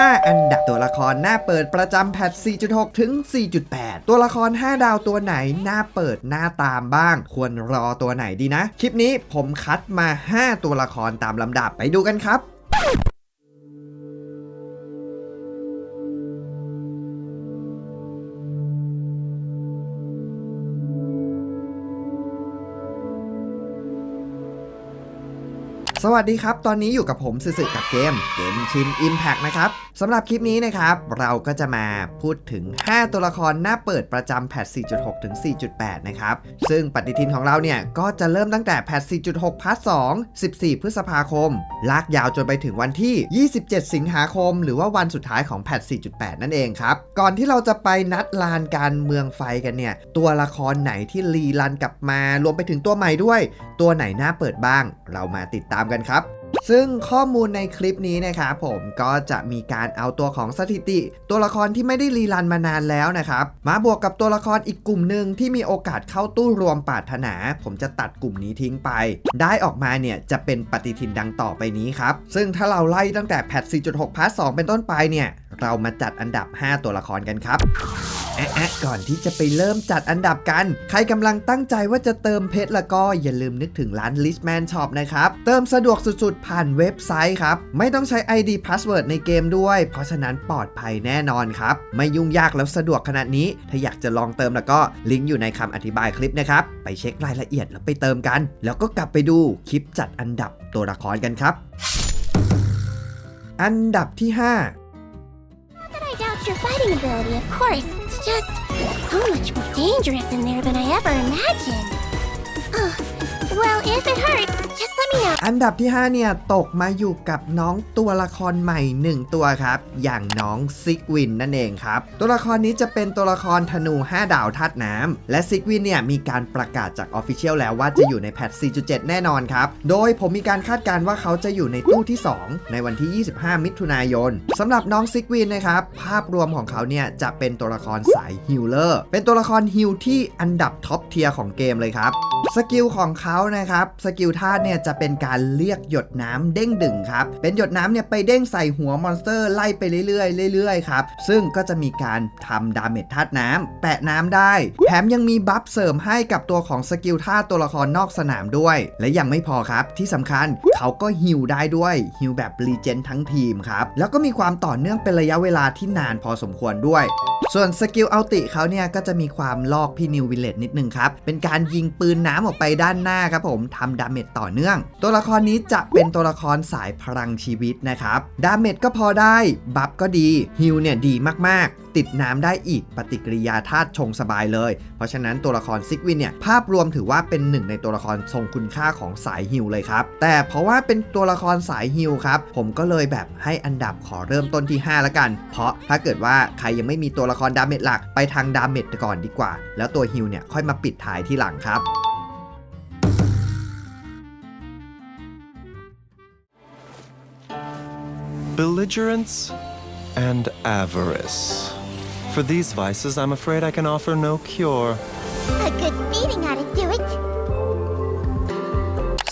5 อันดับตัวละครหน้าเปิดประจำแพท 4.6 ถึง 4.8 ตัวละคร 5 ดาวตัวไหนหน้าเปิดหน้าตามบ้าง ควรรอตัวไหนดีนะ คลิปนี้ผมคัดมา 5 ตัวละครตามลำดับไปดูกันครับสวัสดีครับ ตอนนี้อยู่กับผมสื่อๆกับเกม เกมชิน Impact นะครับ สำหรับคลิปนี้นะครับ เราก็จะมาพูดถึง 5 ตัวละครหน้าเปิดประจำแพท 4.6 ถึง 4.8 นะครับ ซึ่งปฏิทินของเราเนี่ย ก็จะเริ่มตั้งแต่แพท 4.6 พาร์ท 2 14 พฤษภาคม ลากยาวจนไปถึงวันที่ 27 สิงหาคม หรือว่าวันสุดท้ายของแพท 4.8 นั่นเองครับ ก่อนที่เราจะไปนัดลานการเมืองไฟกันเนี่ย ตัวละครไหนที่รีรันกลับมารวมไปถึงตัวใหม่ด้วย ตัวไหนหน่าเปิดบ้าง เรามาติดตามกันครับ ซึ่งข้อมูลในคลิปนี้นะครับผมก็จะมีการเอาตัวของสถิติ ตัวละครที่ไม่ได้รีรันมานานแล้วนะครับ มาบวกกับตัวละครอีกกลุ่มหนึ่งที่มีโอกาสเข้าตู้รวมปารถนา ผมจะตัดกลุ่มนี้ทิ้งไป ได้ออกมาเนี่ยจะเป็นปฏิทินดังต่อไปนี้ครับ ซึ่งถ้าเราไล่ตั้งแต่แพท4.6พาร์ท2เป็นต้นไปเนี่ย เรามาจัดอันดับ 5 ตัวละครกันครับแอะแอะก่อนที่จะไปเริ่มจัดอันดับกัน ใครกำลังตั้งใจว่าจะเติมเพชรล้วก็อย่าลืมนึกถึงร้าน Listman Shop นะครับ เติมสะดวกสุดๆ ผ่านเว็บไซต์ครับ ไม่ต้องใช้ ID Password ในเกมด้วย เพราะฉะนั้นปลอดภัยแน่นอนครับ ไม่ยุ่งยากแล้วสะดวกขนาดนี้ ถ้าอยากจะลองเติมล้วก็ลิงก์อยู่ในคำอธิบายคลิปนะครับ ไปเช็ครายละเอียดแล้วไปเติมกัน แล้วก็กลับไปดูคลิปจัดอันดับตัวละครกันครับอันดับที่ 5 Your fighting ability, of course. It's just so much more dangerous in there than I ever imagined. Ugh. Well, if it hurts, just let me know. อันดับที่ 5 เนี่ย ตกมาอยู่กับน้องตัวละครใหม่ 1 ตัวครับ อย่างน้องซิกวินนั่นเองครับ ตัวละครนี้จะเป็นตัวละครธนู 5 ดาวธาตุน้ำและซิกวินเนี่ย มีการประกาศจากออฟฟิเชียลแล้วว่าจะอยู่ในแพท 4.7 แน่นอนครับ โดยผมมีการคาดการณ์ว่าเขาจะอยู่ในตู้ที่ 2 ในวันที่ 25 มิถุนายนสำหรับน้องซิกวินนะครับ ภาพรวมของเขาเนี่ยจะเป็นตัวละครสายฮิลเลอร์เป็นตัวละครฮิลที่อันดับท็อปเทียร์ของเกมเลยครับสกิลของเขานะครับสกิลธาตุเนี่ยจะเป็นการเรียกหยดน้ำเด้งดึงครับ เป็นหยดน้ำเนี่ยไปเด้งใส่หัวมอนสเตอร์ไล่ไปเรื่อยๆเรื่อยๆครับ ซึ่งก็จะมีการทำดาเมจธาตุน้ำแปะน้ำได้ แถมยังมีบัฟเสริมให้กับตัวของสกิลธาตัวละครนอกสนามด้วย และยังไม่พอครับ ที่สำคัญเขาก็ฮิลได้ด้วยฮิลแบบรีเจนทั้งทีมครับ แล้วก็มีความต่อเนื่องเป็นระยะเวลาที่นานพอสมควรด้วย ส่วนสกิลอัลติเขาเนี่ยก็จะมีความลอกพี่นิววิลเลตนิดนึงครับ เป็นการยิงปืนน้ำออกไปด้านหน้าครับผมทำดาเมจต่อเนื่องตัวละครนี้จะเป็นตัวละครสายพลังชีวิตนะครับ ดาเมจก็พอได้ บัฟก็ดี ฮิลเนี่ยดีมากๆ ติดน้ำได้อีกปฏิกิริยาธาตุชงสบายเลย เพราะฉะนั้นตัวละครซิกวินเนี่ยภาพรวมถือว่าเป็นหนึ่งในตัวละครทรงคุณค่าของสายฮิลเลยครับ แต่เพราะว่าเป็นตัวละครสายฮิลครับ ผมก็เลยแบบให้อันดับขอเริ่มต้นที่5แล้วกัน เพราะถ้าเกิดว่าใครยังไม่มีตัวละครดาเมจหลักไปทางดาเมจก่อนดีกว่า แล้วตัวฮิลเนี่ยค่อยมาปิดท้ายที่หลังครับ belligerence, and avarice. For these vices, I'm afraid I can offer no cure. A good beating ought to do it.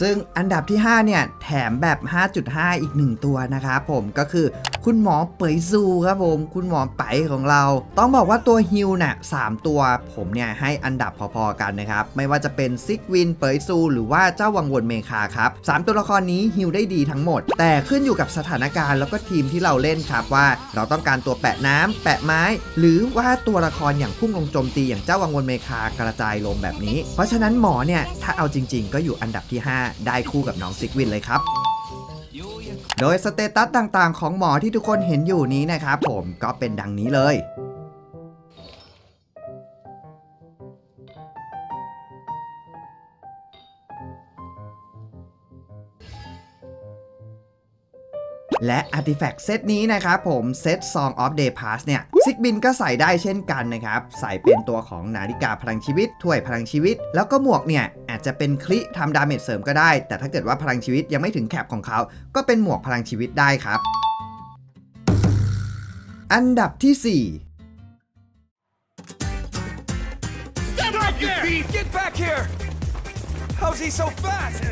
ซึ่งอันดับที่ 5 เนี่ย แถมแบบ 5.5 อีก 1 ตัวนะครับผมก็คือ คุณหมอเปยซูครับผมคุณหมอไปของเรา ต้องบอกว่าตัวฮิลน่ะสามตัวผมเนี่ยให้อันดับพอๆกันนะครับ ไม่ว่าจะเป็นซิกวินเปยซู หรือว่าเจ้าวังวนเมคาครับ3ตัวละครนี้ฮิลได้ดีทั้งหมด แต่ขึ้นอยู่กับสถานการณ์แล้วก็ทีมที่เราเล่นครับว่า เราต้องการตัวแปะน้ำแปะไม้ หรือว่าตัวละครอย่างพุ่งลงโจมตีอย่างเจ้าวังวนเมคากระจายลงแบบนี้ เพราะฉะนั้นหมอเนี่ยถ้าเอาจริง ๆ ก็อยู่อันดับที่ 5 ได้คู่กับน้องซิกวินเลยครับ โดยสเตตัสต่างๆ ของหมอที่ทุกคนเห็นอยู่นี้นะครับผมก็เป็นดังนี้เลย และ Artifact เซตนี้นะครับผมเซต Song of Day Pass เนี่ยซิกบินก็ใส่ได้เช่นกันนะครับ ใส่เป็นตัวของนาฬิกาพลังชีวิต ถ้วยพลังชีวิต แล้วก็หมวกเนี่ย อาจจะเป็นคลิทำดาเมจเสริมก็ได้ แต่ถ้าเกิดว่าพลังชีวิตยังไม่ถึงแคปของเขา ก็เป็นหมวกพลังชีวิตได้ครับ อันดับที่ Stand right you thief! Get back here! How's he so fast?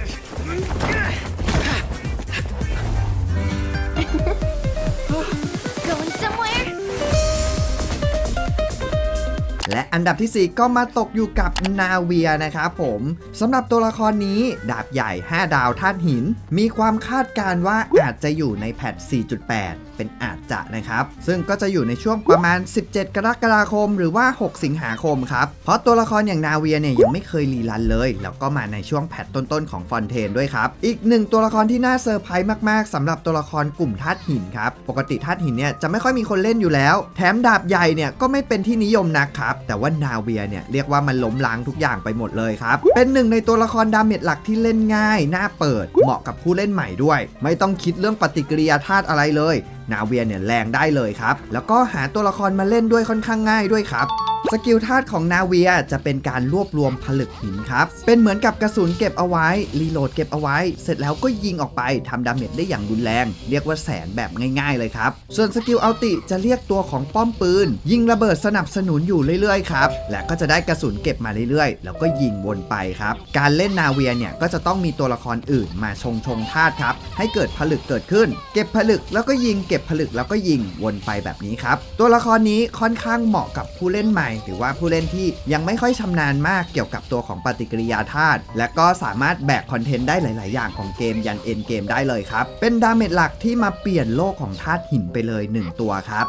และอันดับที่ 4 ก็มาตกอยู่กับนาเวียนะครับผมสำหรับตัวละครนี้ ดาบใหญ่ 5 ดาวธาตุหิน มีความคาดการว่าอาจจะอยู่ในแพท4.8 เป็นอาจจะนะครับ ซึ่งก็จะอยู่ในช่วงประมาณ 17 กรกฎาคม หรือว่า 6 สิงหาคมครับเพราะตัวละครอย่างนาเวียเนี่ยยังไม่เคยรีรันเลย แล้วก็มาในช่วงแพทต้นๆของฟอนเทนด้วยครับอีกหนึ่งตัวละครที่น่าเซอร์ไพรส์มากๆสำหรับตัวละครกลุ่มธาตุหินครับปกติธาตุหินเนี่ยจะไม่ค่อยมีคนเล่นอยู่แล้ว แถมดาบใหญ่เนี่ยก็ไม่เป็นที่นิยมนักครับแต่ว่านาเวียเนี่ยเรียกว่ามันล้มล้างทุกอย่างไปหมดเลยครับเป็นหนึ่งในตัวละครดาเมจหลักที่เล่นง่าย น่าเปิด เหมาะกับผู้เล่นใหม่ด้วย ไม่ต้องคิดเรื่องปฏิกิริยาธาตุอะไรเลยนาเวียเนี่ยแรงได้เลยครับ แล้วก็หาตัวละครมาเล่นด้วยค่อนข้างง่ายด้วยครับสกิลธาตุของนาเวียจะเป็นการรวบรวมผลึกหินครับ เป็นเหมือนกับกระสุนเก็บเอาไว้ รีโหลดเก็บเอาไว้ เสร็จแล้วก็ยิงออกไปทำดาเมจได้อย่างรุนแรง เรียกว่าแสนแบบง่ายๆเลยครับ ส่วนสกิลอัลติจะเรียกตัวของป้อมปืน ยิงระเบิดสนับสนุนอยู่เรื่อยๆครับ และก็จะได้กระสุนเก็บมาเรื่อยๆ แล้วก็ยิงวนไปครับ การเล่นนาเวียเนี่ยก็จะต้องมีตัวละครอื่นมาชงชงธาตุครับ ให้เกิดผลึกเกิดขึ้น เก็บผลึกแล้วก็ยิงเก็บผลึกแล้วก็ยิงวนไปแบบนี้ครับ ตัวละครนี้ค่อนข้างเหมาะกับผู้เล่นใหม่ หรือว่าผู้เล่นที่ยังไม่ค่อยชำนาญมากเกี่ยวกับตัวของปฏิกิริยาธาตุและก็สามารถแบกคอนเทนต์ได้หลาย ๆ อย่างของเกมยันเอ็นเกมได้เลยครับ เป็นดาเมจหลักที่มาเปลี่ยนโลกของธาตุหินไปเลย 1 ตัวครับ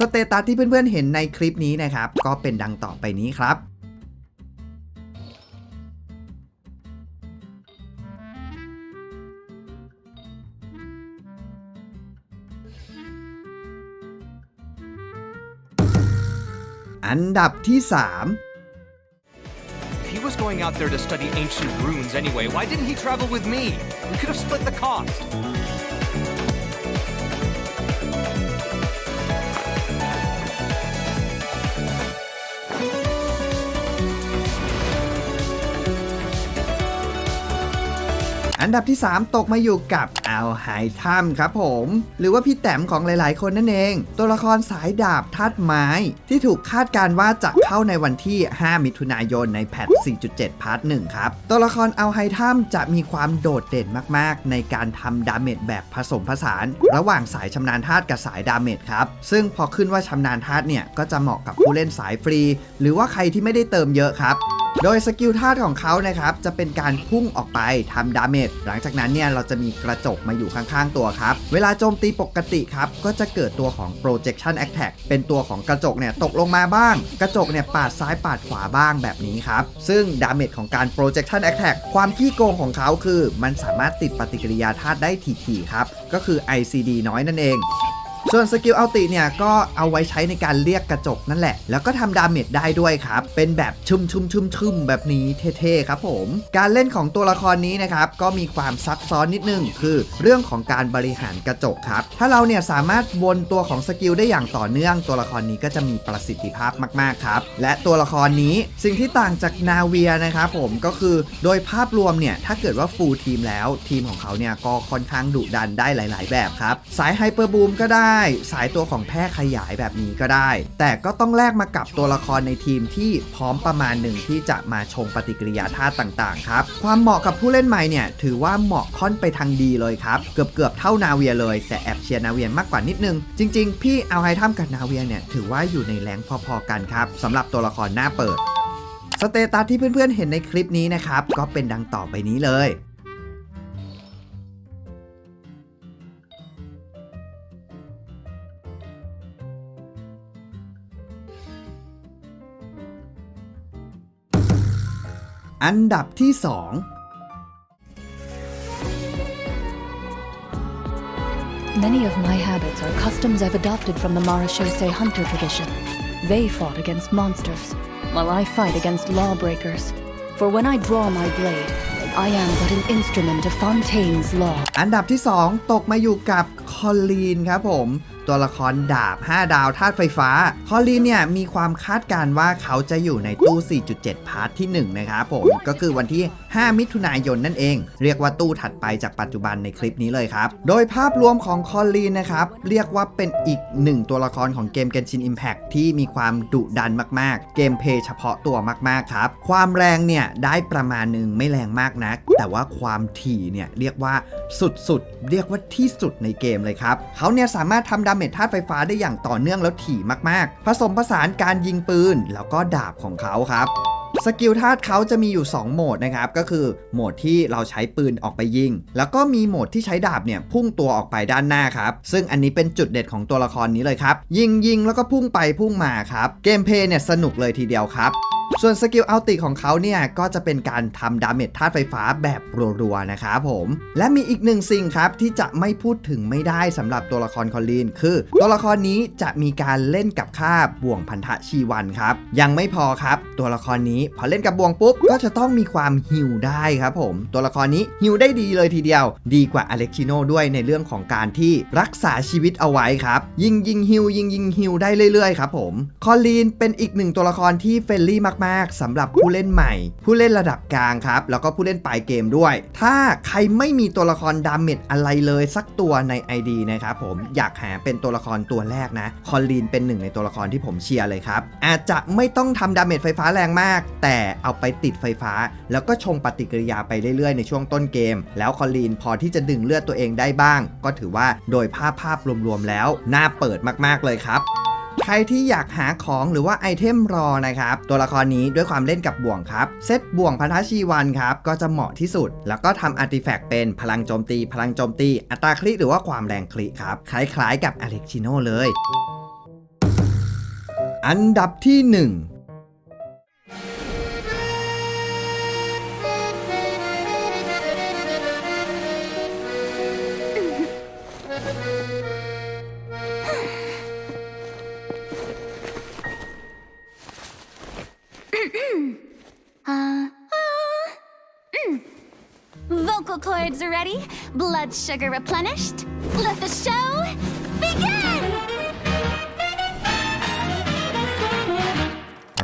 สเตตัสที่เพื่อน ๆ เห็นในคลิปนี้นะครับ ก็เป็นดังต่อไปนี้ครับ อันดับที่3 If he was going out there to study ancient runes anyway, why didn't he travel with me? We could have split the cost. อันดับที่ 3 ตกมาอยู่กับ อัลไฮทัมครับผม หรือว่าพี่แต้มของหลาย ๆ คนนั่นเอง ตัวละครสายดาบธาตุไม้ ที่ถูกคาดการว่าจะเข้าในวันที่ 5 มิถุนายนในแพท 4.7 พาร์ท 1 ครับ ตัวละครเอัลไฮทัมจะมีความโดดเด่นมาก ๆ ในการทำดาเมจแบบผสมผสาน ระหว่างสายชำนาญธาตุกับสายดาเมจครับ ซึ่งพอขึ้นว่าชำนาญธาตุเนี่ยก็จะเหมาะกับผู้เล่นสายฟรี หรือว่าใครที่ไม่ได้เติมเยอะครับ โดยสกิลธาตุของเขานะครับจะเป็นการพุ่งออกไปทำดาเมจหลังจากนั้นเนี่ยเราจะมีกระจกมาอยู่ข้างๆตัวครับ เวลาโจมตีปกติครับก็จะเกิดตัวของ projection attack เป็นตัวของกระจกเนี่ยตกลงมาบ้าง กระจกเนี่ยปาดซ้ายปาดขวาบ้างแบบนี้ครับ ซึ่งดาเมจของการ projection attack ความขี้โกงของเขาคือ มันสามารถติดปฏิกิริยาธาตุได้ถี่ๆครับก็คือ ICD น้อยนั่นเอง ส่วนสกิลอัลติเนี่ยก็เอาไว้ใช้ในการเรียกกระจกนั่นแหละ แล้วก็ทำดาเมจได้ด้วยครับ เป็นแบบชุ่มชุ่มชุ่มชุ่มแบบนี้เท่ๆครับผม การเล่นของตัวละครนี้นะครับ ก็มีความซับซ้อนนิดนึง คือเรื่องของการบริหารกระจกครับ ถ้าเราเนี่ยสามารถวนตัวของสกิลได้อย่างต่อเนื่อง ตัวละครนี้ก็จะมีประสิทธิภาพมากๆครับ และตัวละครนี้สิ่งที่ต่างจากนาเวียนะครับผมก็คือโดยภาพรวมเนี่ยถ้าเกิดว่าฟูลทีมแล้วทีมของเขาเนี่ยก็ค่อนข้างดุดันได้หลาย ๆ แบบครับสายไฮเปอร์บูมก็ได้สายตัวของแพร่ขยายแบบนี้ก็ได้ แต่ก็ต้องแลกมากับตัวละครในทีมที่พร้อมประมาณหนึ่งที่จะมาชงปฏิกิริยาธาตุต่างๆครับ ความเหมาะกับผู้เล่นใหม่เนี่ยถือว่าเหมาะค่อนไปทางดีเลยครับ เกือบเกือบๆเท่านาเวียเลย แต่แอบเชียร์นาเวียมากกว่านิดนึง จริง ๆ พี่เอาไฮทัมกับนาเวียเนี่ยถือว่าอยู่ในแรงพอๆกันครับสำหรับตัวละครหน้าเปิดสเตตัสที่เพื่อนๆเห็นในคลิปนี้นะครับก็เป็นดังต่อไปนี้เลย อันดับที่ 2 Many of my habits are customs I've adopted from the Marachese hunter tradition. They fought against monsters, while I fight against lawbreakers. For when I draw my blade, I am but an instrument of Fontaine's law. อันดับที่ 2 ตกมาอยู่กับคอลลีนครับผม ตัวละครดาบ 5 ดาวธาตุไฟฟ้า คอลลีนเนี่ยมีความคาดการ์ว่าเขาจะอยู่ในตู้ 4.7 พาร์ทที่ 1 นะครับผม ก็คือวันที่ 5 มิถุนายนนั่นเอง เรียกว่าตู้ถัดไปจากปัจจุบันในคลิปนี้เลยครับ โดยภาพรวมของคอลลีนนะครับ เรียกว่าเป็นอีกหนึ่งตัวละครของเกม Genshin Impact ที่มีความดุดันมากๆ เกมเพย์เฉพาะตัวมากๆครับ ความแรงเนี่ยได้ประมาณหนึ่งไม่แรงมากนัก แต่ว่าความถี่เนี่ยเรียกว่าสุดๆ เรียกว่าที่สุดในเกมเลยครับ เขาเนี่ยสามารถทำดาเมจธาตุไฟฟ้าได้อย่างต่อเนื่องแล้วถี่มากๆ ผสมผสานการยิงปืน แล้วก็ดาบของเขาครับสกิลธาตุเขาจะมีอยู่ 2 โหมดนะครับ ก็คือโหมดที่เราใช้ปืนออกไปยิง แล้วก็มีโหมดที่ใช้ดาบเนี่ยพุ่งตัวออกไปด้านหน้าครับ ซึ่งอันนี้เป็นจุดเด็ดของตัวละครนี้เลยครับ ยิงยิงแล้วก็พุ่งไปพุ่งมาครับ เกมเพลย์เนี่ยสนุกเลยทีเดียวครับส่วนสกิลเอัลติของเขาเนี่ย ก็จะเป็นการทำดาเมจธาตุไฟฟ้าแบบรัวๆนะครับผม และมีอีกหนึ่งสิ่งครับ ที่จะไม่พูดถึงไม่ได้สำหรับตัวละครคอลลีนคือ ตัวละครนี้จะมีการเล่นกับค่าบ่วงพันธะชีวันครับ ยังไม่พอครับ ตัวละครนี้พอเล่นกับบ่วงปุ๊บ ก็จะต้องมีความฮิวได้ครับผม ตัวละครนี้ฮิวได้ดีเลยทีเดียว ดีกว่าอเล็กชิโนด้วยในเรื่องของการที่รักษาชีวิตเอาไว้ครับ ยิงยิงฮิวยิงยิงฮิวได้เรื่อยๆครับผมคอลลีนเป็นอีกหนึ่งตัวละครที่เฟรนลี่มากๆสำหรับผู้เล่นใหม่ ผู้เล่นระดับกลางครับ แล้วก็ผู้เล่นปลายเกมด้วย ถ้าใครไม่มีตัวละครดาเมจอะไรเลยสักตัวใน ID นะครับผมอยากหาเป็นตัวละครตัวแรกนะคอลลีนเป็นหนึ่งในตัวละครที่ผมเชียร์เลยครับ อาจจะไม่ต้องทำดาเมจไฟฟ้าแรงมาก แต่เอาไปติดไฟฟ้า แล้วก็ชงปฏิกิริยาไปเรื่อยๆ ในช่วงต้นเกม แล้วคอลลีนพอที่จะดึงเลือดตัวเองได้บ้าง ก็ถือว่าโดยภาพภาพรวมๆแล้วน่าเปิดมากๆเลยครับ ใครที่อยากหาของหรือว่าไอเทมรอนะครับ ตัวละครนี้ด้วยความเล่นกับบ่วงครับ เซตบ่วงพันธชีวันครับก็จะเหมาะที่สุด แล้วก็ทำอาร์ติแฟกต์เป็นพลังโจมตี พลังโจมตี อัตราคลิหรือว่าความแรงคลิครับคล้ายๆกับอเล็กชิโนเลย อันดับที่ 1 Vocal cords ready, blood sugar replenished. Let the show begin!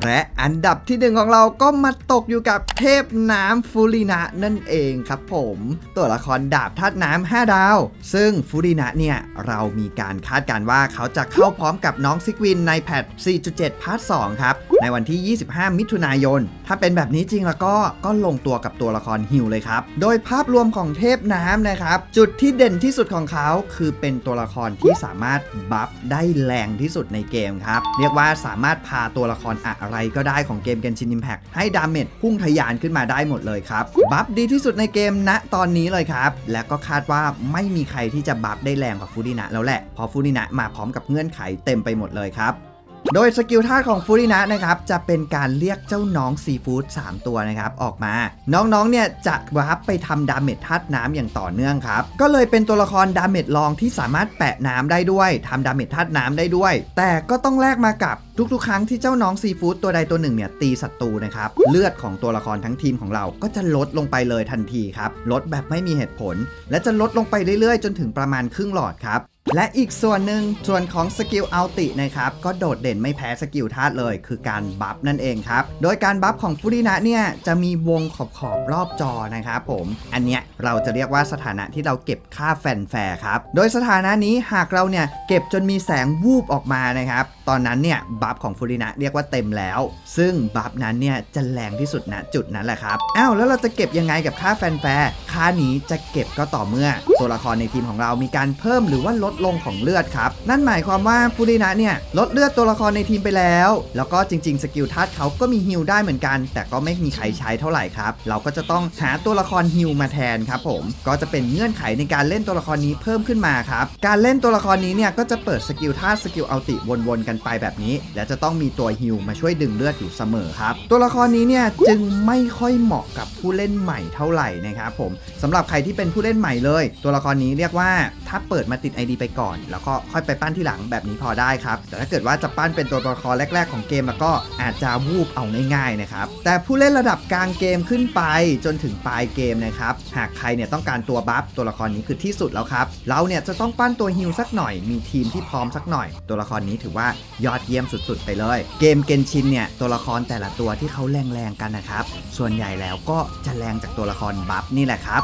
และ อันดับที่หนึ่งของเราก็มาตกอยู่กับเทพน้ำฟูรินะนั่นเองครับผม ตัวละครดาบธาตุน้ำ5ดาว ซึ่งฟูรินะเนี่ย เรามีการคาดการว่าเขาจะเข้าพร้อมกับน้องซิกวินในแพท 4.7 พาร์ท 2 ครับ ในวันที่ 25 มิถุนายน ถ้าเป็นแบบนี้จริงแล้วก็ก็ลงตัวกับตัวละครฮิวเลยครับ โดยภาพรวมของเทพน้ำนะครับ จุดที่เด่นที่สุดของเขาคือเป็นตัวละครที่สามารถบัฟได้แรงที่สุดในเกมครับเรียกว่าสามารถพาตัวละครอะไรก็ได้ได้ของเกม Genshin Impact ให้ดาเมจพุ่งทะยานขึ้นมาได้หมดเลยครับ บัฟดีที่สุดในเกมณตอนนี้เลยครับ และก็คาดว่าไม่มีใครที่จะบัฟได้แรงกว่าฟูรินะแล้วแหละ พอฟูรินะมาพร้อมกับเงื่อนไขเต็มไปหมดเลยครับ โดยสกิลท่าของฟูรินะนะครับจะเป็นการเรียกเจ้าน้องซีฟู้ด3ตัวนะครับออกมา น้องๆเนี่ยจะวาร์ปไปทำดาเมจธาตุน้ำอย่างต่อเนื่องครับก็เลยเป็นตัวละครดาเมจรองที่สามารถแปะน้ำได้ด้วยทำดาเมจธาตุน้ำได้ด้วย แต่ก็ต้องแลกมากับทุกๆ ครั้งที่เจ้าน้องซีฟู้ดตัวใดตัวหนึ่งเนี่ยตีศัตรูนะครับเลือดของตัวละครทั้งทีมของเราก็จะลดลงไปเลยทันทีครับลดแบบไม่มีเหตุผล และจะลดลงไปเรื่อยๆ จนถึงประมาณครึ่งหลอดครับ และอีกส่วนหนึ่งส่วนของสกิลอัลตินะครับ ก็โดดเด่นไม่แพ้สกิลธาตุเลย คือการบัฟนั่นเองครับ โดยการบัฟของฟูรินะเนี่ย จะมีวงขอบขอบรอบจอนะครับผม อันเนี้ยเราจะเรียกว่าสถานะที่เราเก็บค่าแฟนแฟร์ครับ โดยสถานะนี้หากเราเนี่ย เก็บจนมีแสงวูบออกมานะครับ ตอนนั้นเนี่ยบัฟของฟูรินะเรียกว่าเต็มแล้ว ซึ่งบัฟนั้นเนี่ยจะแรงที่สุดณจุดนั้นแหละครับ อ้าวแล้วเราจะเก็บยังไงกับค่าแฟนแฟร์ค่านี้จะเก็บก็ต่อเมื่อ ตัวละครในทีมของเรามีการเพิ่มหรือว่าลดลงของเลือดครับนั่นหมายความว่าฟูรินะเนี่ยลดเลือดตัวละครในทีมไปแล้ว แล้วก็จริง ๆ สกิลทัศเขาก็มีฮิลได้เหมือนกัน แต่ก็ไม่มีใครใช้เท่าไหร่ครับเราก็จะต้องหาตัวละครฮิลมาแทนครับผมก็จะเป็นเงื่อนไขในการเล่นตัวละครนี้เพิ่มขึ้นมาครับการเล่นตัวละครนี้เนี่ยก็จะเปิดสกิลท่าสกิลเอัลติวนๆกันไปแบบนี้ และจะต้องมีตัวฮิลมาช่วยดึงเลือดอยู่เสมอครับ ตัวละครนี้เนี่ยจึงไม่ค่อยเหมาะกับผู้เล่นใหม่เท่าไหร่นะครับผมสำหรับใครที่เป็นผู้เล่นใหม่เลย ตัวละครนี้เรียกว่าถ้าเปิดมาติด ID ไปก่อน แล้วก็ค่อยไปปั้นที่หลังแบบนี้พอได้ครับ แต่ถ้าเกิดว่าจะปั้นเป็นตัวละครแรก ๆ ของเกมแล้วก็อาจจะวูบเอาง่ายๆนะครับแต่ผู้เล่นระดับกลางเกมขึ้นไปจนถึงปลายเกมนะครับหากใครเนี่ยต้องการตัวบัฟตัวละครนี้คือที่สุดแล้วครับเราเนี่ยจะต้องปั้นตัวฮิลสักหน่อยมีทีมที่พร้อมสักหน่อย ตัวละครนี้ถือว่ายอดเยี่ยมสุดๆ ไปเลย เกมเกนชินเนี่ย ตัวละครแต่ละตัวที่เขาแรงๆกันนะครับ ส่วนใหญ่แล้วก็จะแรงจากตัวละครบัฟนี่แหละครับ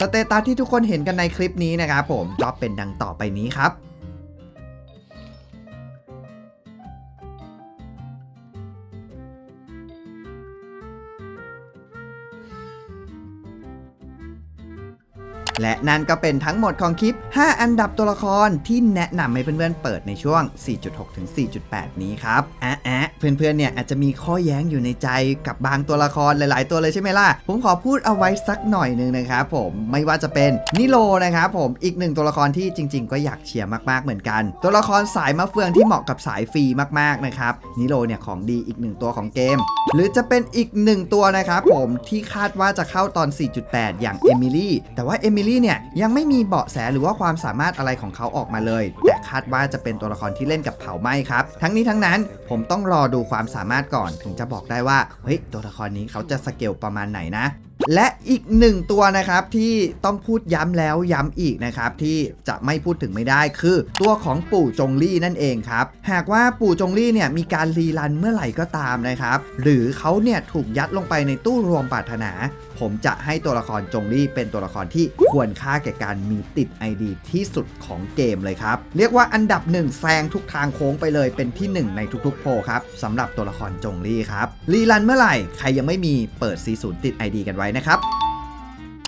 สเตตัสที่ทุกคนเห็นกันในคลิปนี้นะครับผมก็เป็นดังต่อไปนี้ครับ และนั่นก็เป็นทั้งหมดของคลิป 5 อันดับตัวละครที่แนะนำให้เพื่อนๆเปิดในช่วง 4.6 ถึง 4.8 นี้ครับแอะแอะเพื่อนๆเนี่ยอาจจะมีข้อแย้งอยู่ในใจกับบางตัวละครหลาย ๆ ตัวเลยใช่ไหมล่ะ ผมขอพูดเอาไว้สักหน่อยหนึ่งนะครับผมไม่ว่าจะเป็นนิโลนะครับผมอีกหนึ่งตัวละครที่จริง ๆ ก็อยากเชียร์มากๆเหมือนกัน ตัวละครสายมะเฟืองที่เหมาะกับสายฟรีมากๆนะครับนิโลเนี่ยของดีอีกหนึ่งตัวของเกม หรือจะเป็นอีกหนึ่งตัวนะครับผมที่คาดว่าจะเข้าตอน 4.8 อย่างเอมิลี่แต่ว่าเอมิลี่เนี่ยยังไม่มีเบาะแสหรือว่าความสามารถอะไรของเขาออกมาเลย แต่คาดว่าจะเป็นตัวละครที่เล่นกับเผาไหม้ครับ ทั้งนี้ทั้งนั้นผมต้องรอดูความสามารถก่อนถึงจะบอกได้ว่าเฮ้ยตัวละครนี้เขาจะสเกลประมาณไหนนะและอีกหนึ่งตัวนะครับที่ต้องพูดย้ำแล้วย้ำอีกนะครับที่จะไม่พูดถึงไม่ได้คือ ตัวของปู่จงลี่นั่นเองครับหากว่าปู่จงลี่เนี่ยมีการรีรันเมื่อไหร่ก็ตามนะครับ หรือเขาเนี่ยถูกยัดลงไปในตู้รวมปรารถนา ผมจะให้ตัวละครจงลี่เป็นตัวละครที่ควรค่าแก่การมีติด ID ที่สุดของเกมเลยครับ เรียกว่าอันดับหนึ่งแซงทุกทางโค้งไปเลยเป็นที่หนึ่งในทุกๆ โพครับสำหรับตัวละครจงลี่ครับรีรันเมื่อไหร่ใครยังไม่มีเปิด 40 ติด ID กันไว้นะครับ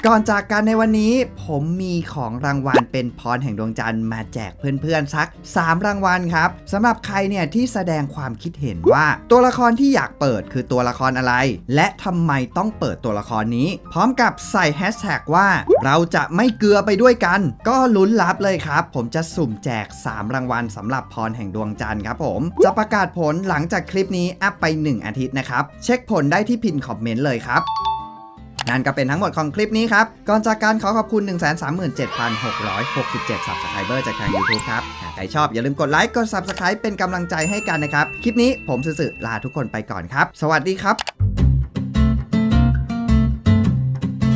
ก่อนจากกันในวันนี้ผมมีของรางวัลเป็นพรแห่งดวงจันทร์มาแจกเพื่อนๆสัก 3 รางวัลครับสำหรับใครเนี่ยที่แสดงความคิดเห็นว่า ตัวละครที่อยากเปิดคือตัวละครอะไร และทำไมต้องเปิดตัวละครนี้ พร้อมกับใส่แฮชแท็กว่า เราจะไม่เกลือไปด้วยกัน ก็ลุ้นรับเลยครับ ผมจะสุ่มแจก 3 รางวัลสำหรับพรแห่งดวงจันทร์ครับผม จะประกาศผลหลังจากคลิปนี้อัพไป 1 อาทิตย์นะครับเช็คผลได้ที่พินคอมเมนต์เลยครับ นั่นก็เป็นทั้งหมดของคลิปนี้ครับ ก่อนจากการขอขอบคุณ 137,667 Subscriber จากทาง YouTube ครับ หากใครชอบอย่าลืมกดไลค์ กด Subscribe เป็นกำลังใจให้กันนะครับ คลิปนี้ผมสื่อลาทุกคนไปก่อนครับ สวัสดีครับ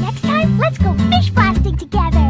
Next time, let's go fish blasting together.